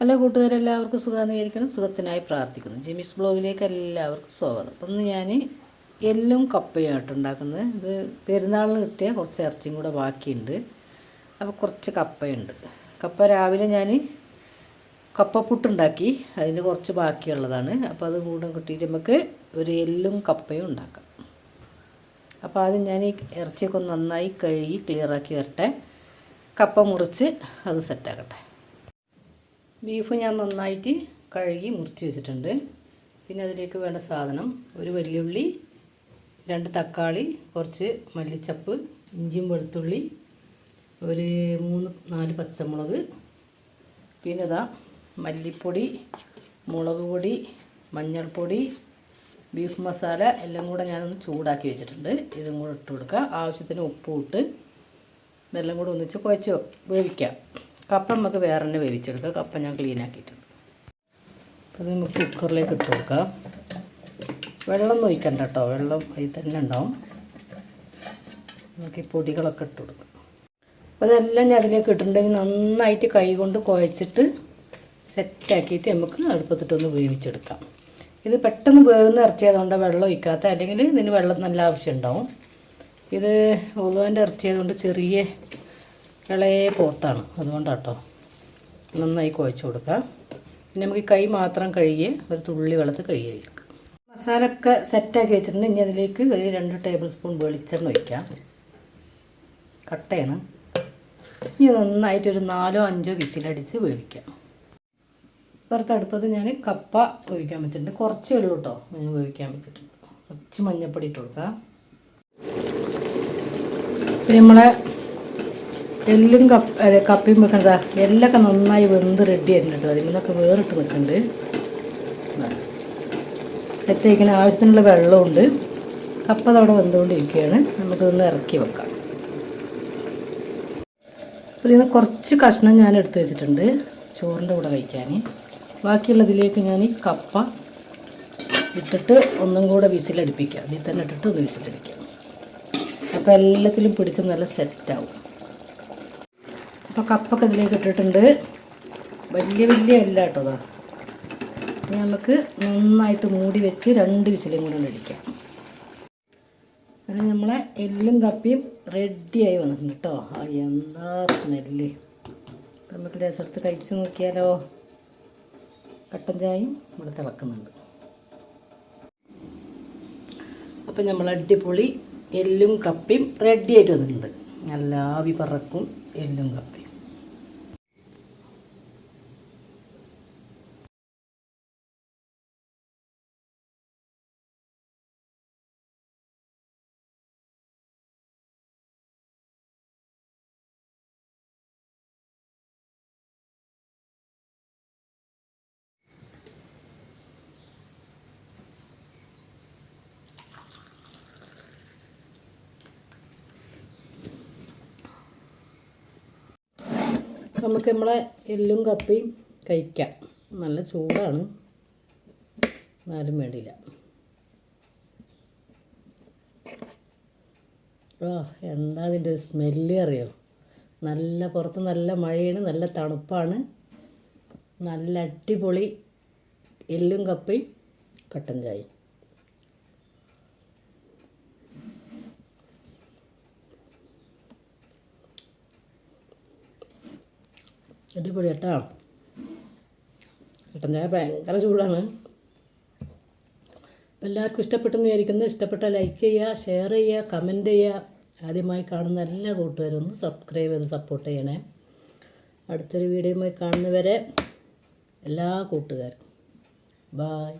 Hello കൂട്ടുകാരെല്ലാവർക്കും സുഖാന്നിരിക്കണം സുഖത്തിനായി പ്രാർത്ഥിക്കുന്നു. ജിമിസ് ബ്ലോഗിലേക്ക് എല്ലാവർക്കും സ്വാഗതം. അപ്പം ഇന്ന് ഞാൻ എല്ലും കപ്പയായിട്ട് ഉണ്ടാക്കുന്നത്. ഇത് പെരുന്നാളിന് കിട്ടിയ കുറച്ച് ഇറച്ചിയും കൂടെ ബാക്കിയുണ്ട്. അപ്പോൾ കുറച്ച് കപ്പയുണ്ട്. കപ്പ രാവിലെ ഞാൻ കപ്പപ്പുട്ടുണ്ടാക്കി. അതിന് കുറച്ച് ബാക്കിയുള്ളതാണ്. അപ്പോൾ അത് കൂടെ കിട്ടിയിട്ട് നമുക്ക് ഒരു എല്ലും കപ്പയും ഉണ്ടാക്കാം. അപ്പോൾ ആദ്യം ഞാൻ ഈ ഇറച്ചിയൊക്കെ നന്നായി കഴുകി ക്ലിയറാക്കി വരട്ടെ. കപ്പ മുറിച്ച് അത് സെറ്റാക്കട്ടെ ബീഫ് ഞാൻ നന്നായിട്ട് കഴുകി മുറിച്ച് വെച്ചിട്ടുണ്ട്. പിന്നെ അതിലേക്ക് വേണ്ട സാധനം ഒരു വലിയുള്ളി രണ്ട് തക്കാളി കുറച്ച് മല്ലിച്ചപ്പ് ഇഞ്ചിയും വെളുത്തുള്ളി ഒരു മൂന്ന് നാല് പച്ചമുളക്. പിന്നെ ഇതാ മല്ലിപ്പൊടി മുളക് പൊടി മഞ്ഞൾപ്പൊടി ബീഫ് മസാല എല്ലാം കൂടെ ഞാനൊന്ന് ചൂടാക്കി വെച്ചിട്ടുണ്ട്. ഇതും കൂടെ ഇട്ട് കൊടുക്കുക. ആവശ്യത്തിന് ഉപ്പും ഇട്ട് ഇതെല്ലാം കൂടെ ഒന്നിച്ച് കുഴച്ച് വേവിക്കാം. കപ്പ നമുക്ക് വേറെ തന്നെ വേവിച്ചെടുക്കാം. കപ്പ ഞാൻ ക്ലീൻ ആക്കിയിട്ടുണ്ട്. അപ്പോൾ നമുക്ക് കുക്കറിലേക്ക് ഇട്ട് കൊടുക്കാം. വെള്ളം ഒഴിക്കണ്ട കേട്ടോ. വെള്ളം അതിൽ തന്നെ ഉണ്ടാവും. നമുക്ക് ഈ പൊടികളൊക്കെ ഇട്ട് കൊടുക്കാം. അപ്പോൾ അതെല്ലാം ഞാൻ അതിലേക്ക് ഇട്ടിട്ടുണ്ടെങ്കിൽ നന്നായിട്ട് കൈ കൊണ്ട് കുഴച്ചിട്ട് സെറ്റാക്കിയിട്ട് നമുക്ക് അടുപ്പത്തിട്ടൊന്ന് വേവിച്ചെടുക്കാം. ഇത് പെട്ടെന്ന് വേവുന്ന ഇറച്ചിയായതുകൊണ്ട് വെള്ളം ഒഴിക്കാത്ത അല്ലെങ്കിൽ ഇതിന് വെള്ളം നല്ല ആവശ്യം ഉണ്ടാവും. ഇത് ഉളുവന്റെ ഇറച്ചിയതുകൊണ്ട് ചെറിയ ഇളയ പോത്താണ്. അതുകൊണ്ടാട്ടോ. നന്നായി കുഴച്ച് കൊടുക്കാം പിന്നെ നമുക്ക് കൈ മാത്രം കഴുകി ഒരു തുള്ളി വെള്ളത്തിൽ കഴുകി മസാല ഒക്കെ സെറ്റാക്കി വെച്ചിട്ടുണ്ട്. ഇനി അതിലേക്ക് ഒരു രണ്ട് ടേബിൾ സ്പൂൺ വെളിച്ചെണ്ണ ഒഴിക്കാം. കട്ടയാണ് ഇനി നന്നായിട്ട് ഒരു നാലോ അഞ്ചോ വിസിലടിച്ച് വേവിക്കാം. വെറുതെ അടുപ്പത്ത് ഞാൻ കപ്പ വേവിക്കാൻ വെച്ചിട്ടുണ്ട്. കുറച്ചേ ഉള്ളൂ കേട്ടോ. ഞാൻ വേവിക്കാൻ വെച്ചിട്ടുണ്ട്. കുറച്ച് മഞ്ഞപ്പൊടി ഇട്ട് കൊടുക്കാം നമ്മളെ എല്ലും കപ്പ അല്ല കപ്പയും വെക്കുന്നതാ എല്ലൊക്കെ നന്നായി വെന്ത് റെഡി ആയിട്ടുണ്ട് അതിൽ നിന്നൊക്കെ വേറിട്ട് നിൽക്കുന്നുണ്ട് സെറ്റ് ആയിക്കുന്ന ആവശ്യത്തിനുള്ള വെള്ളമുണ്ട് കപ്പ അതവിടെ വെന്തുകൊണ്ടിരിക്കുകയാണ്. നമുക്കിതൊന്ന് ഇറക്കി വെക്കാം. അപ്പോൾ ഇതിന് കുറച്ച് കഷ്ണം ഞാൻ എടുത്ത് വെച്ചിട്ടുണ്ട്. ചോറിന്റെ കൂടെ കഴിക്കാൻ. ബാക്കിയുള്ളതിലേക്ക് ഞാൻ ഈ കപ്പ ഇട്ടിട്ട് ഒന്നും കൂടെ വിസിലടിപ്പിക്കാം. ഇതിൽ തന്നെ ഇട്ടിട്ട് ഒന്ന് വിസിലടിക്കാം. അപ്പോൾ എല്ലാത്തിലും പിടിച്ച് നല്ല സെറ്റാവും അപ്പോൾ കപ്പൊക്കെ ഇതിലേക്ക് ഇട്ടിട്ടുണ്ട്. വലിയ വലിയ അല്ല കേട്ടോ നമുക്ക് നന്നായിട്ട് മൂടി വെച്ച് രണ്ട് വിസിലും കൂടെ അടിക്കാം. അങ്ങനെ നമ്മളെ എല്ലും കപ്പിയും റെഡിയായി വന്നിട്ടുണ്ട് കേട്ടോ. ആ എന്താ സ്മെല്ല് നമുക്ക് രസത്ത് കഴിച്ച് നോക്കിയാലോ. കട്ടൻ ചായയും ഇവിടെ തിളക്കുന്നുണ്ട്. അപ്പം നമ്മൾ അടിപൊളി എല്ലും കപ്പിയും റെഡി ആയിട്ട് വന്നിട്ടുണ്ട്. നല്ല ആവി പറക്കും എല്ലും കപ്പയും. നമുക്ക് നമ്മളെ എല്ലും കപ്പയും കഴിക്കാം. നല്ല ചൂടാണ്. എന്നാലും വേണ്ടിയില്ല. ആ എന്താ അതിന്റെ ഒരു സ്മെല്ല് അറിയോ? നല്ല പുറത്ത് നല്ല മഴയാണ് നല്ല തണുപ്പാണ്. നല്ല അടിപൊളി എല്ലും കപ്പയും കട്ടൻ ചായയും. അടിപൊളി കേട്ടോ. കട്ടൻ ചായ ഭയങ്കര ചൂടാണ്. എല്ലാവർക്കും ഇഷ്ടപ്പെട്ടെന്ന് വിചാരിക്കുന്നത് ഇഷ്ടപ്പെട്ടാൽ ലൈക്ക് ചെയ്യുക ഷെയർ ചെയ്യുക കമന്റ് ചെയ്യുക. ആദ്യമായി കാണുന്ന എല്ലാ കൂട്ടുകാരും ഒന്ന് സബ്സ്ക്രൈബ് ചെയ്ത് സപ്പോർട്ട് ചെയ്യണേ. അടുത്തൊരു വീഡിയോയുമായി കാണുന്നവരെ എല്ലാ കൂട്ടുകാർക്കും ബായ്